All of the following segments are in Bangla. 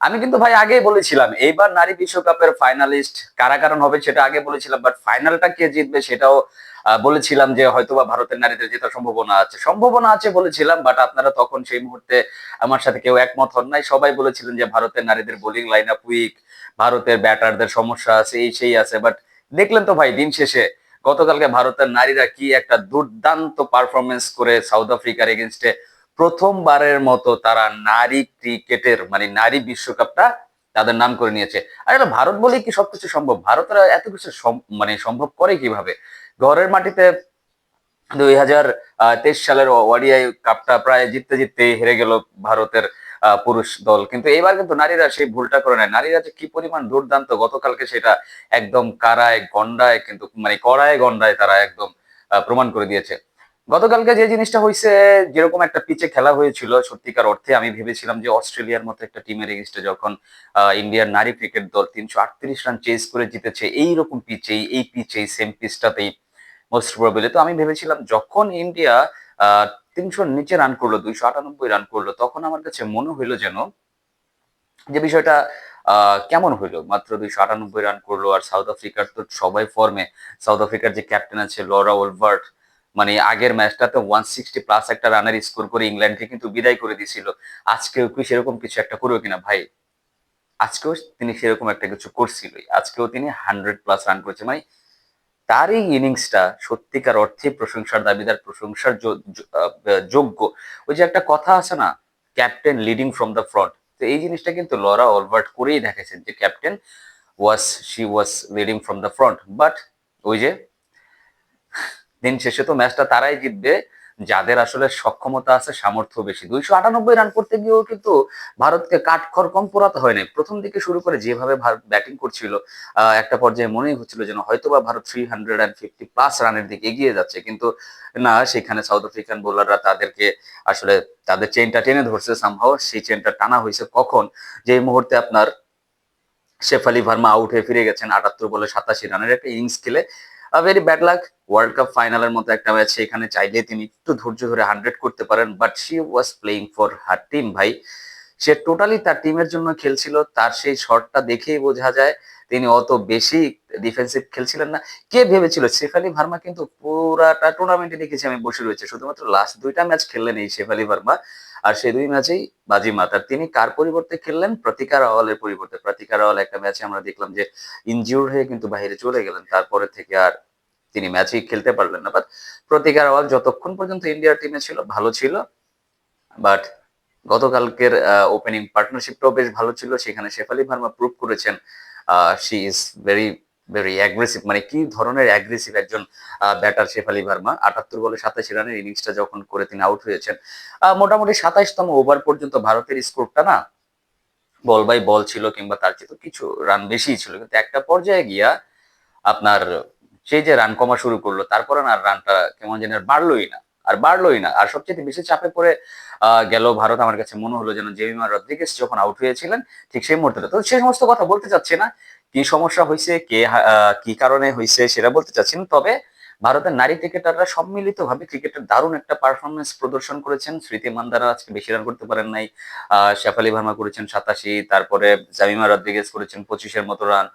আমি কিন্তু ভাই আগেই বলেছিলাম, এইবার নারী বিশ্বকাপের ফাইনালিস্ট কারা কারণ হবে সেটা আগে বলেছিলাম বাট ফাইনালটা কে জিতবে সেটাও বলেছিলাম যে হয়তোবা ভারতের নারীদের জেতার সম্ভাবনা আছে। সম্ভাবনা আছে বলেছিলাম বাট আপনারা তখন সেই মুহূর্তে আমার সাথে কেউ একমত হন নাই। সবাই বলেছিলেন যে ভারতের নারীদের বোলিং লাইন আপ উইক ভারতের ব্যাটারদের সমস্যা আছে, এই সেই আছে বাট দেখলেন তো ভাই, দিন শেষে গতকালকে ভারতের নারীরা কি একটা দুর্দান্ত পারফরমেন্স করে সাউথ আফ্রিকার এগেনস্টে প্রথমবারের মতো তারা নারী ক্রিকেটের মানে নারী বিশ্বকাপটা তাদের নাম করে নিয়েছে। আর ভারত বলেই কি সবকিছু সম্ভব? ভারতরা এত কিছু মানে সম্ভব করে কীভাবে? ঘরের মাটিতে দুই হাজার তেইশ সালের ওয়াডিআই কাপটা প্রায় জিততে জিততে হেরে গেল ভারতের পুরুষ দল। কিন্তু এবার কিন্তু নারীরা সেই ভুলটা করে নেয়। নারীরা যে কি পরিমাণ দুর্দান্ত, গতকালকে সেটা একদম কারায় গন্ডায় কিন্তু মানে কড়ায় গন্ডায় তারা একদম প্রমাণ করে দিয়েছে। গতকালকে যে জিনিসটা হয়েছে যেরকম একটা পিচে খেলা হয়েছিল, সত্যিকার অর্থে আমি ভেবেছিলাম যে অস্ট্রেলিয়ার মতো একটা টিমের এগেনস্টে যখন ইন্ডিয়ার নারী ক্রিকেট দল তিনশো আটত্রিশ রান চেস করে জিতেছে, এইরকম পিচেই, এই পিচেই সেম পিচটাতেই মোস্ট প্রবাবলি তো আমি ভেবেছিলাম যখন ইন্ডিয়া তিনশোর নিচে রান করল, দুইশো আটানব্বই রান করল, তখন আমার কাছে মনে হইল যেন যে বিষয়টা কেমন হইল? মাত্র দুইশো আটানব্বই রান করল, আর সাউথ আফ্রিকার তো সবাই ফর্মে সাউথ আফ্রিকার যে ক্যাপ্টেন আছে লরা ওলভার্ট মানে আগের ম্যাচটাতে ওয়ান সিক্সটি প্লাস একটা রানের স্কোর করে ইংল্যান্ডকে কিন্তু বিদায় করে দিয়েছিল আজকেও কি সেরকম কিছু একটা করবে কিনা ভাই? আজকেও তিনি সেরকম একটা কিছু করছিলই। আজকেও তিনি হান্ড্রেড প্লাস রান করেছে। মানে তার এই ইনিংসটা সত্যিকার অর্থে প্রশংসার দাবিদার, প্রশংসার যোগ্য। ওই যে একটা কথা আছে না captain leading from the front তো এই জিনিসটা কিন্তু লরা অলভার্ট করেই দেখেছেন যে captain was she was leading from the front but ওই যে দিন শেষে তো ম্যাচটা তারাই জিতবে। যাদের আসলে সক্ষমতা আছে, সামর্থ্য বেশি। দুইশো আটানব্বই রান করতে গিয়েও কিন্তু ভারতকে কাঠখড় কম পোড়াতে হয় নাই। প্রথম দিকে শুরু করে যেভাবে ভারত ব্যাটিং করছিল একটা পর্যায়ে মনেই হচ্ছিল যেন হয়তোবা Bharat three hundred and fifty plus রানের দিকে এগিয়ে যাচ্ছে। কিন্তু না, সেখানে সাউথ আফ্রিকান বোলাররা তাদেরকে আসলে তাদের চেনটা টেনে ধরছে সামহাও সেই চেনটা টানা হয়েছে কখন? যে মুহূর্তে আপনার শেফালি ভার্মা আউট হয়ে ফিরে গেছেন, আটাত্তর বলে সাতাশি রানের একটা ইনিংস খেলে। Very bad luck world cup ফাইনালের মতো একটা ম্যাচ এখানে চাইলে তিনি একটু ধৈর্য ধরে হান্ড্রেড করতে পারেন but she was playing for her team ভাই। সে টোটালি তার টিমের জন্য খেলছিল, তার সেই শটটা দেখেই বোঝা যায় তিনি অত বেশি ডিফেন্সিভ খেলছিলেন না। কে ভেবেছিল? শেফালি ভার্মা কিন্তু পুরাটা টুর্নামেন্টে দেখেছি আমি বসে রয়েছে। শুধুমাত্র লাস্ট দুইটা ম্যাচ খেললেন এই শেফালি ভার্মা আর সেই দুই ম্যাচেই বাজি মাতার তিনি কার পরিবর্তে খেললেন? প্রতিকার আওয়ালের পরিবর্তে। প্রতিকার আওয়াল একটা ম্যাচে আমরা দেখলাম যে ইনজিউর হয়ে কিন্তু বাইরে চলে গেলেন। তারপরে থেকে আর তিনি ম্যাচেই খেলতে পারলেন না। বাট প্রতিকার আওয়াল যতক্ষণ পর্যন্ত ইন্ডিয়ার টিমে ছিল, ভালো ছিল। বাট গতকালকের ওপেনিং পার্টনারশিপটাও বেশ ভালো ছিল। সেখানে শেফালি ভার্মা প্রুভ করেছেন she is very very aggressive মানে কি ধরনের অ্যাগ্রেসিভ একজন ব্যাটার শেফালি ভার্মা। আটাত্তর বলে সাতাশি রানের ইনিংসটা যখন করে তিনি আউট হয়েছেন। মোটামুটি সাতাইশতম ওভার পর্যন্ত ভারতের স্কোরটা না, বল বাই বল ছিল কিংবা তার চেয়ে তো কিছু রান বেশি ছিল। কিন্তু একটা পর্যায়ে গিয়া আপনার সেই যে রান কমা শুরু করল, তারপরে না রানটা কেমন যেন বাড়লোই না। আর বাড়লোই না। আর সবচেয়ে বেশি চাপে পড়ে গেল ভারত। আমার কাছে মনে হলো যেন জেমিমা রদ্রিগেস যখন আউট হয়েছিলেন, ঠিক সেই মুহূর্তে তো সেই সমস্ত কথা বলতে চাচ্ছি না। কি সমস্যা হয়েছে কে কি কারণে হয়েছে সেটা বলতে চাচ্ছি না। তবে ভারতের নারী ক্রিকেটাররা সম্মিলিতভাবে ক্রিকেটের দারুণ একটা পারফরমেন্স প্রদর্শন করেছেন। স্মৃতি মান্দারা আজকে বেশি রান করতে পারেন নাই। শেফালি ভার্মা করেছেন সাতাশি, তারপরে জামিমা রদ্রিগেস করেছেন পঁচিশের মতো রান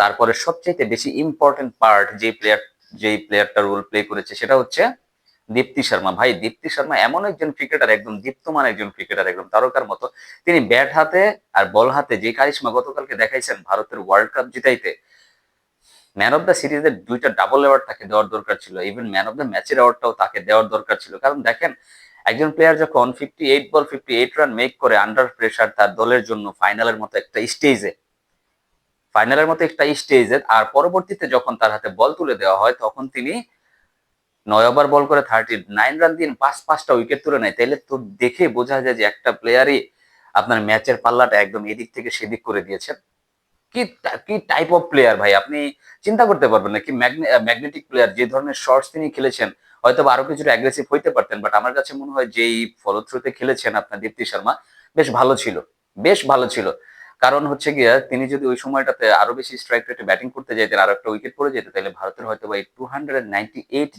তারপরে সবচেয়ে বেশি ইম্পর্টেন্ট পার্ট যে প্লেয়ার যেই প্লেয়ারটা রোল প্লে করেছে সেটা হচ্ছে দীপ্তি শর্মা। ভাই, দীপ্তি শর্মা এমন একজন ক্রিকেটার একদম দীপ্তমান একজন ক্রিকেটার একদম তারকার মতো। তিনি ব্যাট হাতে আর বল হাতে যে কারিশমা গতকালকে দেখাইছেন ভারতের ওয়ার্ল্ড কাপ জিতাইতে ম্যান অফ দ্য সিরিজের দুইটা ডাবল অ্যাওয়ার্ড তাকে দেওয়ার দরকার ছিল। ইভেন ম্যান অফ দ্য ম্যাচের অ্যাওয়ার্ডটাও তাকে দেওয়ার দরকার ছিল। কারণ দেখেন, একজন প্লেয়ার যখন fifty eight ball fifty eight run make করে আন্ডার প্রেসার তার দলের জন্য ফাইনালের মতো একটা স্টেজে ফাইনালের মতো একটা স্টেজে আর পরবর্তীতে যখন তার হাতে বল তুলে দেওয়া হয়, তখন তিনি নয় ওভার বল করে থার্টি নাইন রান দিন পাঁচ, পাঁচটা উইকেট তুলে নেয়। তাহলে তো দেখে বোঝা যায় যে একটা প্লেয়ারই আপনার ম্যাচের পাল্লাটা একদম এদিক থেকে সেদিক করে দিয়েছেন কি কি টাইপ অফ প্লেয়ার ভাই? আপনি চিন্তা করতে পারবেন না, কি ম্যাগনেটিক প্লেয়ার যে ধরনের শর্টস তিনি খেলেছেন হয়তো আরও কিছুটা অ্যাগ্রেসিভ হইতে পারতেন বাট আমার কাছে মনে হয় যেই ফলশ্রুতে খেলেছেন আপনার দীপ্তি শর্মা, বেশ ভালো ছিল, বেশ ভালো ছিল। কারণ হচ্ছে গিয়ে তিনি যদি ওই সময়টাতে আরও বেশি স্ট্রাইক রেটে ব্যাটিং করতে যেতেন আর একটা উইকেট পড়ে যেত, তাহলে ভারতের হয়তো বা এই টু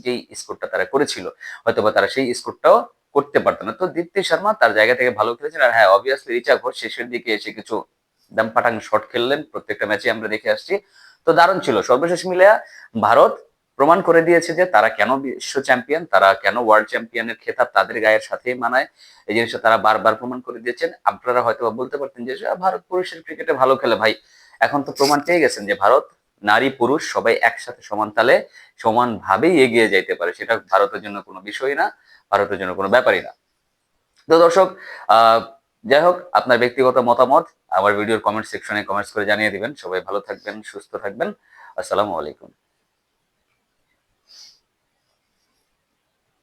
যেই স্কোরটা তারা করেছিল, হয়তো বা তারা সেই স্কোরটাও করতে পারতো না। তো দীপ্তি শর্মা তার জায়গা থেকে ভালো খেলেছেন আর হ্যাঁ অবভিয়াসলি রিচা ঘোষ শেষের দিকে এসে কিছু দাম পাটাং শট খেললেন, প্রত্যেকটা ম্যাচে আমরা দেখে আসছি। তো দারুণ ছিল। সর্বশেষ মিলে ভারত প্রমাণ করে দিয়েছে যে তারা কেন বিশ্ব চ্যাম্পিয়ন তারা কেন ওয়ার্ল্ড চ্যাম্পিয়নের খেতাব তাদের গায়ের সাথেই মানায়। এই জিনিসটা তারা বারবার প্রমাণ করে দিয়েছেন। আপনারা হয়তো বলতে পারতেন যে ভারত পুরুষের ক্রিকেটে ভালো খেলে ভাই। এখন তো প্রমাণ পেয়ে গেছেন যে ভারত নারী পুরুষ সবাই একসাথে সমান তালে সমানভাবেই এগিয়ে যাইতে পারে। সেটা ভারতের জন্য কোনো বিষয় না, ভারতের জন্য কোনো ব্যাপারই না। তো দর্শক যাই হোক, আপনার ব্যক্তিগত মতামত আমার ভিডিওর কমেন্ট সেকশনে কমেন্টস করে জানিয়ে দিবেন। সবাই ভালো থাকবেন, সুস্থ থাকবেন। আসসালামু আলাইকুম।